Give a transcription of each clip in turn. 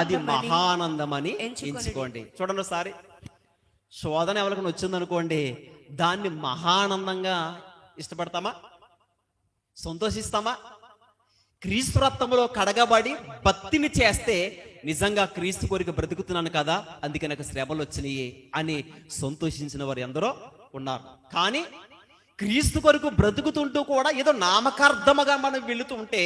అది మహానందమని ఎంచుకొనుడి. ఎంచుకోండి. చూడండి ఒకసారి. శోధన ఎవరికైనా వచ్చిందనుకోండి దాన్ని మహానందంగా ఇష్టపడతామా? సంతోషిస్తామా? క్రీస్తు రక్తంలో కడగబడి భక్తిని చేస్తే నిజంగా క్రీస్తు కోరిక బ్రతుకుతున్నాను కదా అందుకే నాకు శ్రమలు వచ్చినాయి అని సంతోషించిన వారు ఎందరో ఉన్నారు. కానీ క్రీస్తు కొరకు బ్రతుకుతుంటూ కూడా ఏదో నామకార్థముగా మనం వెళుతూ ఉంటే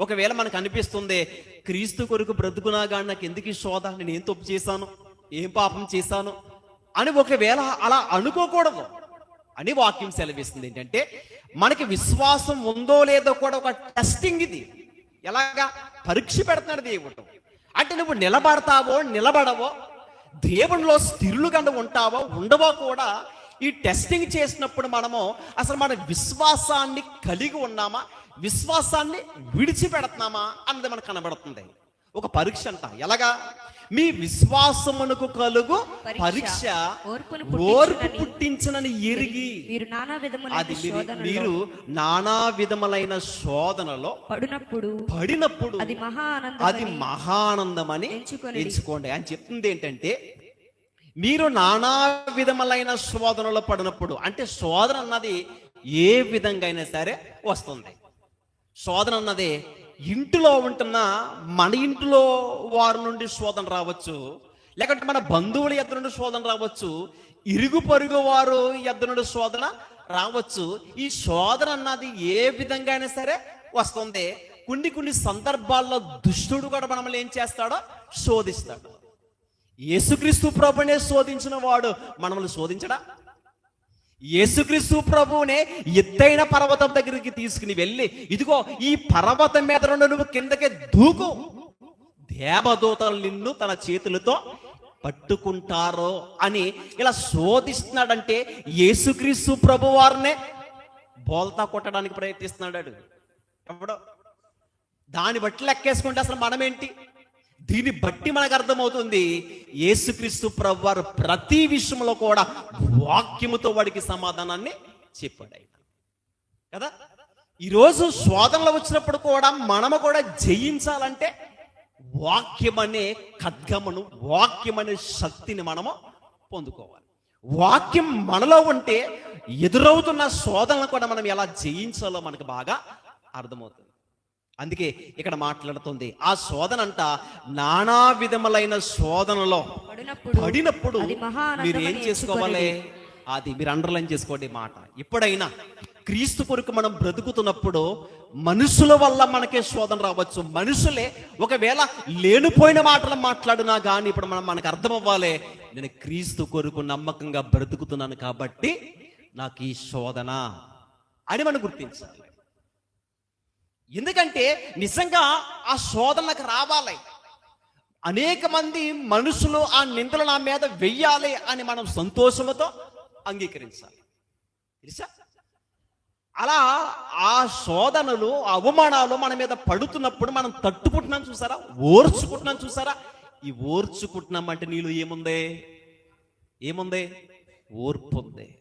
ఒకవేళ మనకు అనిపిస్తుంది క్రీస్తు కొరకు బ్రతుకునా కానీ నాకు ఎందుకు ఈ శోధ నేను ఏం తప్పు చేశాను? ఏం పాపం చేశాను? అని ఒకవేళ అలా అనుకోకూడదు. అని వాక్యం సెలవిస్తుంది ఏంటంటే మనకి విశ్వాసం ఉందో లేదో కూడా ఒక టెస్టింగ్ ఇది. ఎలాగా? పరీక్ష పెడుతున్నాడు దేవుడు. అంటే నువ్వు నిలబడతావో నిలబడవో దేవునిలో స్థిరులుగా ఉంటావో ఉండవో కూడా ఈ టెస్టింగ్ చేసినప్పుడు మనము అసలు మన విశ్వాసాన్ని కలిగి ఉన్నామా? విశ్వాసాన్ని విడిచిపెడుతున్నామా? అన్నది మనకు కనబడుతుంది. ఒక పరీక్ష అంట. ఎలాగా? మీ విశ్వాసమునకు కలుగు పరీక్ష. ఓర్పు పుట్టించునని ఎరిగి మీరు నానా విధములైన అది మీరు- నానా విధములైన శోధనలో పడినప్పుడు పడినప్పుడు అది మహా అది మహానందమని ఎంచుకొనిడి. ఎంచుకోండి. అని చెప్తుంది ఏంటంటే మీరు నానా విధములైన శోధనలు పడినప్పుడు అంటే శోధన అన్నది ఏ విధంగా అయినా సరే వస్తుంది. శోధన అన్నది ఇంటిలో ఉంటున్న మన ఇంటిలో వారి నుండి శోధన రావచ్చు లేకుంటే మన బంధువుల ఎద్దు నుండి శోధన రావచ్చు ఇరుగు పరుగు వారు ఎద్దు నుండి శోధన రావచ్చు. ఈ శోధన అన్నది ఏ విధంగా అయినా సరే వస్తుంది. కొన్ని కొన్ని సందర్భాల్లో దుష్టుడు కూడా మనల్ని ఏం చేస్తాడో శోధిస్తాడు. యేసుక్రీస్తు ప్రభునే శోధించిన వాడు మనల్ని శోధించడా? యేసుక్రీస్తు ప్రభువునే ఎత్తైన పర్వతం దగ్గరికి తీసుకుని వెళ్ళి ఇదిగో ఈ పర్వతం మీద నుండి నువ్వు కిందకి దూకు. దేవదూతలు నిన్ను తన చేతులతో పట్టుకుంటారో అని ఇలా శోధిస్తున్నాడంటే యేసుక్రీస్తు ప్రభు వారినే బోల్తా కొట్టడానికి ప్రయత్నిస్తున్నాడు. ఎవడో? దాన్ని బట్టి లెక్కేసుకుంటే అసలు మనమేంటి? దీన్ని బట్టి మనకు అర్థమవుతుంది యేసుక్రీస్తు ప్రవ్వారు ప్రతి విషయంలో కూడా వాక్యముతో వాడికి సమాధానాన్ని చెప్పాడు ఆయన. కదా? ఈరోజు శోధనలు వచ్చినప్పుడు కూడా మనము కూడా జయించాలంటే వాక్యం అనే ఖడ్గమును వాక్యం అనే శక్తిని మనము పొందుకోవాలి. వాక్యం మనలో ఉంటే ఎదురవుతున్న శోధనలు కూడా మనం ఎలా జయించాలో మనకు బాగా అర్థమవుతుంది. అందుకే ఇక్కడ మాట్లాడుతుంది. ఆ శోధన అంట నానా విధములైన శోధనలో పడినప్పుడు మీరు ఏం చేసుకోవాలి అది మీరు అండర్లైన్ చేసుకోండి మాట. ఎప్పుడైనా క్రీస్తు కొరకు మనం బ్రతుకుతున్నప్పుడు మనుషుల వల్ల మనకే శోధన రావచ్చు. మనుషులే ఒకవేళ లేనిపోయిన మాటలు మాట్లాడినా కానీ ఇప్పుడు మనం మనకు అర్థం అవ్వాలి నేను క్రీస్తు కొరకు నమ్మకంగా బ్రతుకుతున్నాను కాబట్టి నాకు ఈ శోధన అని మనం గుర్తించాలి. ఎందుకంటే నిజంగా ఆ శోధనకు రావాలి. అనేక మంది మనుషులు ఆ నిందలు నా మీద వెయ్యాలి అని మనం సంతోషంతో అంగీకరించాలి. తెలుసా? అలా ఆ శోధనలు అవమానాలు మన మీద పడుతున్నప్పుడు మనం తట్టుకుంటున్నాం చూసారా? ఓర్చుకుంటున్నాం చూసారా? ఈ ఓర్చుకుంటున్నాం అంటే నీళ్ళు ఏముంది? ఏముంది? ఓర్పు ఉంది.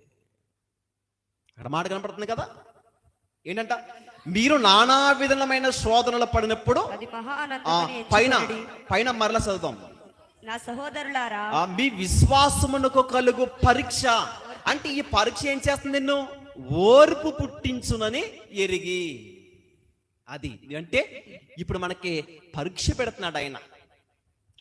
అక్కడ మాట కనపడుతుంది కదా? ఏంటంట? మీరు నానా విధమైన శోధనలు పడినప్పుడు పైన. పైన మరల చదువుతాం నా సహోదరులారా మీ విశ్వాసమునకు కలుగు పరీక్ష. అంటే ఈ పరీక్ష ఏం చేస్తుంది నిన్ను? ఓర్పు పుట్టించునని ఎరిగి. అది అంటే ఇప్పుడు మనకి పరీక్ష పెడుతున్నాడు ఆయన.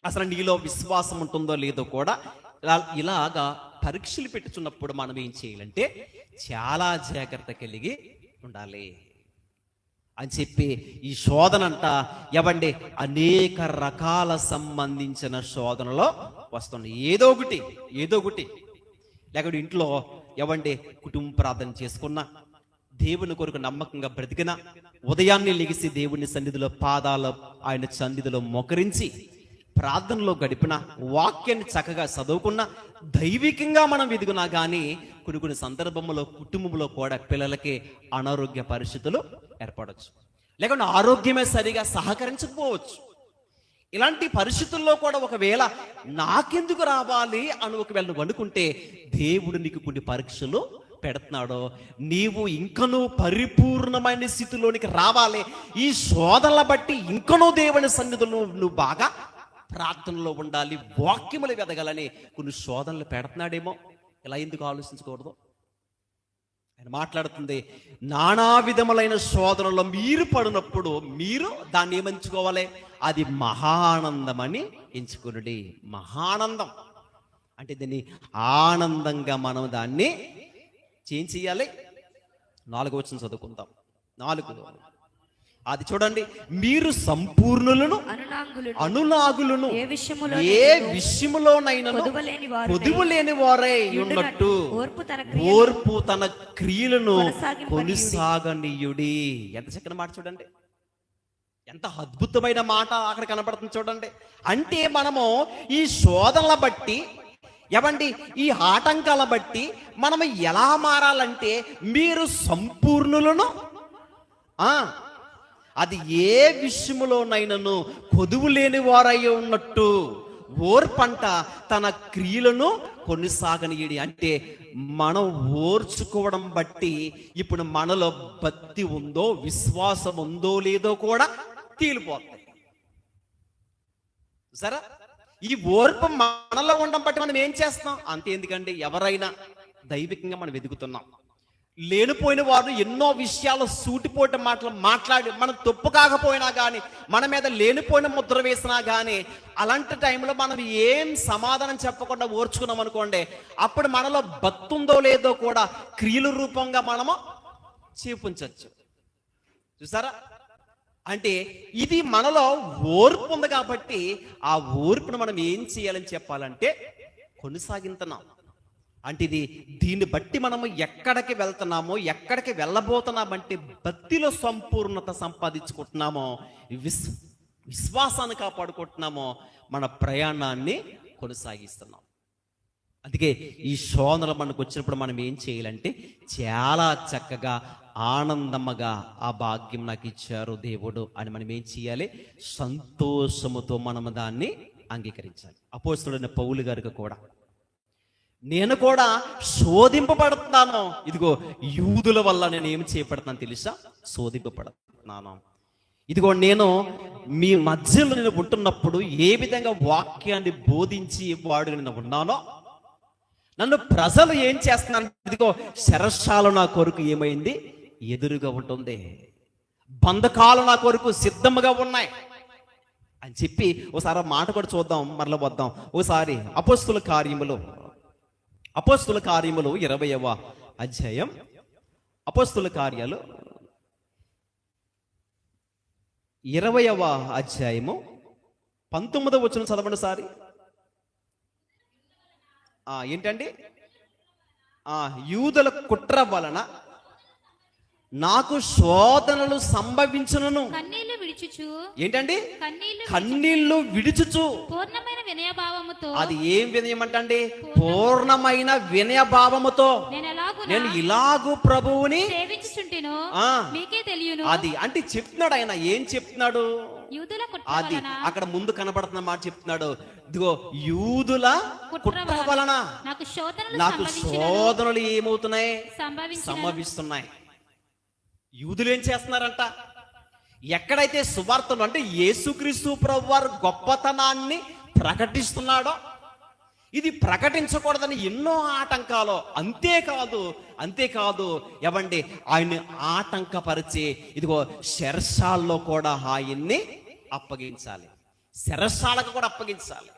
అసలు నీలో విశ్వాసం ఉంటుందో లేదో కూడా ఇలా- ఇలాగా పరీక్షలు పెట్టుచున్నప్పుడు మనం ఏం చేయాలంటే చాలా జాగ్రత్త కలిగి ఉండాలి. అని చెప్పి ఈ శోధన అంట ఎవండి అనేక రకాల సంబంధించిన శోధనలో వస్తుంది. ఏదో ఒకటి ఏదో ఒకటి. లేకపోతే ఇంట్లో ఎవండి కుటుంబ ప్రార్థన చేసుకున్నా దేవుని కొరకు నమ్మకంగా బ్రతికినా ఉదయాన్నే లెగిసి దేవుని సన్నిధిలో పాదాల ఆయన సన్నిధిలో మొకరించి ప్రార్థనలో గడిపిన వాక్యాన్ని చక్కగా చదువుకున్న దైవికంగా మనం ఎదుగునా కానీ కొన్ని కొన్ని సందర్భంలో కుటుంబంలో కూడా పిల్లలకి అనారోగ్య పరిస్థితులు ఏర్పడవచ్చు లేకుంటే ఆరోగ్యమే సరిగా సహకరించకపోవచ్చు. ఇలాంటి పరిస్థితుల్లో కూడా ఒకవేళ నాకెందుకు రావాలి అని ఒకవేళ నువ్వు అనుకుంటే దేవుడు నీకు కొన్ని పరీక్షలు పెడుతున్నాడో. నీవు ఇంకనూ పరిపూర్ణమైన స్థితిలోనికి రావాలి. ఈ శోధనల బట్టి ఇంకనూ దేవుని సన్నిధులు నువ్వు బాగా ప్రార్థనలో ఉండాలి వాక్యములు వెదగాలని కొన్ని శోధనలు పెడుతున్నాడేమో. ఇలా ఎందుకు ఆలోచించకూడదు? ఆయన మాట్లాడుతుంది నానా విధములైన శోధనలో మీరు పడినప్పుడు మీరు దాన్ని ఏమంచుకోవాలి? అది మహానందమని ఎంచుకునుడి. మహానందం అంటే దీన్ని ఆనందంగా మనం దాన్ని చేయించేయాలి చేయాలి నాలుగు వచ్చిన చదువుకుందాం. నాలుగు. అది చూడండి మీరు సంపూర్ణులను అనునాంగులను అనులాగులను ఏ విషయములో ఏ విషయములోనైనా పొదువు లేని వారే ఉన్నట్టు ఓర్పు తన క్రియలను. కొనసాగనీయుడి. ఎంత చక్కని మాట చూడండి. ఎంత అద్భుతమైన మాట అక్కడ కనపడుతుంది చూడండి. అంటే మనము ఈ శోధనల బట్టి ఎవండి ఈ ఆటంకాల బట్టి మనము ఎలా మారాలంటే మీరు సంపూర్ణులను ఆ అది ఏ విషయములోనైనను కొదువు లేని వారై ఉన్నట్టు ఓర్పంట తన క్రియలను కొనసాగనీయడి. అంటే మనం ఓర్చుకోవడం బట్టి ఇప్పుడు మనలో భక్తి ఉందో విశ్వాసం ఉందో లేదో కూడా తీలిపోతాయి. సరే? ఈ ఓర్పు మనలో ఉండడం బట్టి మనం ఏం చేస్తాం అంతే ఎందుకండి ఎవరైనా దైవికంగా మనం వెతుకుతున్నాం. లేనిపోయిన వారు ఎన్నో విషయాలు సూటిపోట మాటలు మాట్లాడి మనం తప్పు కాకపోయినా కానీ మన మీద లేనిపోయిన ముద్ర వేసినా కానీ అలాంటి టైంలో మనం ఏం సమాధానం చెప్పకుండా ఓర్చుకున్నాం అనుకోండి అప్పుడు మనలో బతుందో లేదో కూడా క్రియల రూపంగా మనము చూపించవచ్చు చూసారా? అంటే ఇది మనలో ఓర్పు ఉంది కాబట్టి ఆ ఓర్పును మనం ఏం చేయాలని చెప్పాలంటే కొనసాగించున్నాం అంటే ఇది దీన్ని బట్టి మనము ఎక్కడికి వెళ్తున్నామో ఎక్కడికి వెళ్ళబోతున్నామంటే భక్తిలో సంపూర్ణత సంపాదించుకుంటున్నామో విస్ విశ్వాసాన్ని కాపాడుకుంటున్నామో మన ప్రయాణాన్ని కొనసాగిస్తున్నాం. అందుకే ఈ శోధనలు మనకు వచ్చినప్పుడు మనం ఏం చేయాలంటే చాలా చక్కగా ఆనందమ్మగా ఆ భాగ్యం నాకు ఇచ్చారు దేవుడు అని మనం ఏం చేయాలి? సంతోషముతో మనం దాన్ని అంగీకరించాలి. అపోస్తుడైన పౌలు గారికి కూడా. నేను కూడా శోధింపబడుతున్నాను. ఇదిగో యూదుల వల్ల నేను ఏమి చేయబడుతున్నాను తెలుసా? శోధింపబడుతున్నాను. ఇదిగో నేను మీ మధ్యలో నేను ఉంటున్నప్పుడు ఏ విధంగా వాక్యాన్ని బోధించి వాడు నేను ఉన్నానో నన్ను ప్రజలు ఏం చేస్తున్నాను ఇదిగో శరశాల నా కొరకు ఏమైంది? ఎదురుగా ఉంటుంది. బంధకాలు నా కొరకు సిద్ధముగా ఉన్నాయి. అని చెప్పి ఒకసారి మాట కూడా చూద్దాం మరల వద్దాం. ఒకసారి అపస్తుల కార్యములు అపోస్తుల కార్యములు ఇరవయవ అధ్యాయం. అపోస్తుల కార్యాలు ఇరవయవ అధ్యాయము. పంతొమ్మిదవ వచ్చిన చదవండి సారి. ఏంటండి? యూదుల కుట్ర వలన నాకు శోధనలు సంభవించును కన్నీళ్ళు విడిచుచు. ఏంటండి? కన్నీళ్ళు కన్నీళ్ళు విడుచుచు. పూర్ణమైన వినయభావముతో. అది ఏం వినయమంటండి? పూర్ణమైన వినయభావముతో. నేను ఇలాగు ప్రభువుని. సేవించుచుంటేనో. మీకే తెలియను. అది అంటే చెప్తున్నాడు ఆయన. ఏం చెప్తున్నాడు? అది అక్కడ ముందు కనబడుతున్న మాట చెప్తున్నాడు. ఇదిగో యూదుల కుట్ర వలన నాకు శోధనలు ఏమవుతున్నాయి? సంభవిస్తున్నాయి. యూదులు ఏం చేస్తున్నారంట? ఎక్కడైతే సువార్తలు అంటే యేసుక్రీస్తు ప్రభు వారు గొప్పతనాన్ని ప్రకటిస్తున్నాడో ఇది ప్రకటించకూడదని ఎన్నో ఆటంకాలు. అంతేకాదు అంతేకాదు ఎవండి ఆయన్ని ఆటంకపరిచి ఇదిగో శరసాల్లో కూడా ఆయన్ని అప్పగించాలి. శరసాలకు కూడా అప్పగించాలి.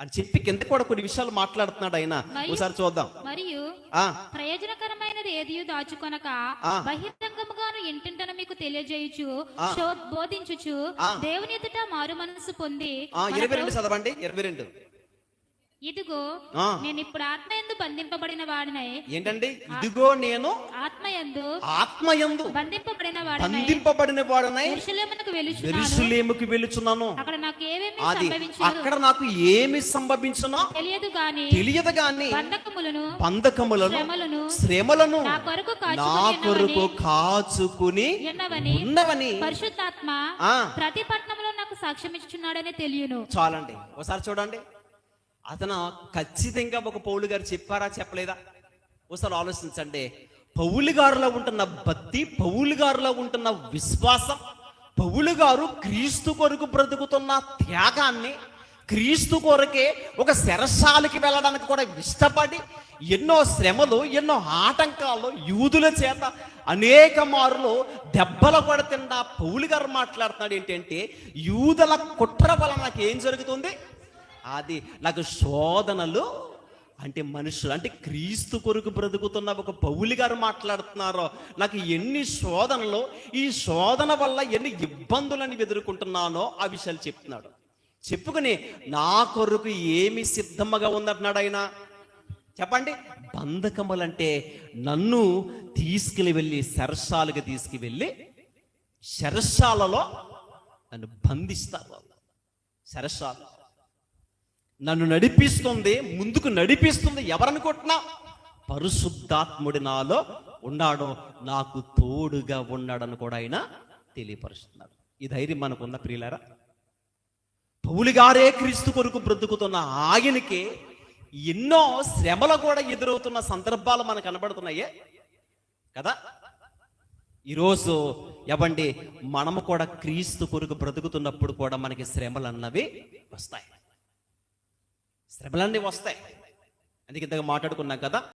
అని చెప్పి కింద కూడా కొన్ని విషయాలు మాట్లాడుతున్నాడు ఆయన. ఒకసారి చూద్దాం. మరియు ప్రయోజనకరమైనది ఏది దాచుకొనక. బహిరంగముగాను ఇంటింటన మీకు తెలియజేయుచు బోధించుచు. దేవుని ఎదుట మారు మనసు పొంది ఇరవై రెండు చదవండి. ఇరవై రెండు. ఇదిగో. నేను ఇప్పుడు ఆత్మ ఎందు బంధింపబడిన వాడినై. ఏంటండి? ఇదిగో నేను ఆత్మ ఎందు ఆత్మయందు బంధింపబడిన వాడినై. బంధింపబడిన వాడనై. ఎరుషలేమునకు వెలుచున్నాను. వెళుచున్నాను అక్కడ నాకు ఏమేమి అక్కడ నాకు ఏమి సంభవించునో? తెలియదు గాని తెలియదు గాని బంధకములను బంధకములను శ్రమలను శ్రమలను నా కొరకు నా కాచుకుని కొరకు కాచుకుని ఉన్నవని ఉన్నవని పరిశుద్ధాత్మ. ప్రతి పట్టణంలో నాకు సాక్ష్యం ఇచ్చుచున్నాడని తెలియను. చాలండి. ఒకసారి చూడండి. అతను ఖచ్చితంగా ఒక పౌలు గారు చెప్పారా చెప్పలేదా? ఒకసారి ఆలోచించండి. పౌలు గారిలో ఉంటున్న భక్తి పౌలు గారిలో ఉంటున్న విశ్వాసం పౌలు గారు క్రీస్తు కొరకు బ్రతుకుతున్న త్యాగాన్ని క్రీస్తు కొరకే ఒక శరశాలకి వెళ్ళడానికి కూడా ఇష్టపడి ఎన్నో శ్రమలు ఎన్నో ఆటంకాలు యూదుల చేత అనేక మారులు దెబ్బలు పడుతున్న పౌలు గారు మాట్లాడుతున్నాడు ఏంటంటే యూదుల కుట్ర వలన నాకు ఏం జరుగుతుంది? అది నాకు శోధనలు అంటే మనుషులు అంటే క్రీస్తు కొరకు బ్రతుకుతున్న ఒక పౌలి గారు మాట్లాడుతున్నారో నాకు ఎన్ని శోధనలు ఈ శోధన వల్ల ఎన్ని ఇబ్బందులని ఎదుర్కొంటున్నానో ఆ విషయాలు చెప్తున్నాడు. చెప్పుకుని నా కొరకు ఏమి సిద్ధముగా ఉందంటున్నాడు ఆయన? చెప్పండి. బంధకములంటే నన్ను తీసుకుని వెళ్ళి శరసాలుగా తీసుకువెళ్ళి శరస్సాలలో నన్ను బంధిస్తారు శరస్సాలు నన్ను నడిపిస్తుంది ముందుకు నడిపిస్తుంది ఎవరనుకుంటున్నా? పరిశుద్ధాత్ముడి నాలో ఉన్నాడో నాకు తోడుగా ఉన్నాడని కూడా ఆయన తెలియపరుస్తున్నాడు ఈ ధైర్యం మనకున్న ప్రియులరా? పౌలు గారే క్రీస్తు కొరకు బ్రతుకుతున్న ఆయనకి ఎన్నో శ్రమలు కూడా ఎదురవుతున్న సందర్భాలు మనకు కనబడుతున్నాయే. కదా? ఈరోజు ఎవండి మనము కూడా క్రీస్తు కొరకు బ్రతుకుతున్నప్పుడు కూడా మనకి శ్రమలు అన్నవి వస్తాయి. శ్రమలన్నీ వస్తాయి. అందుకే ఇంతగా మాట్లాడుకున్నాం కదా.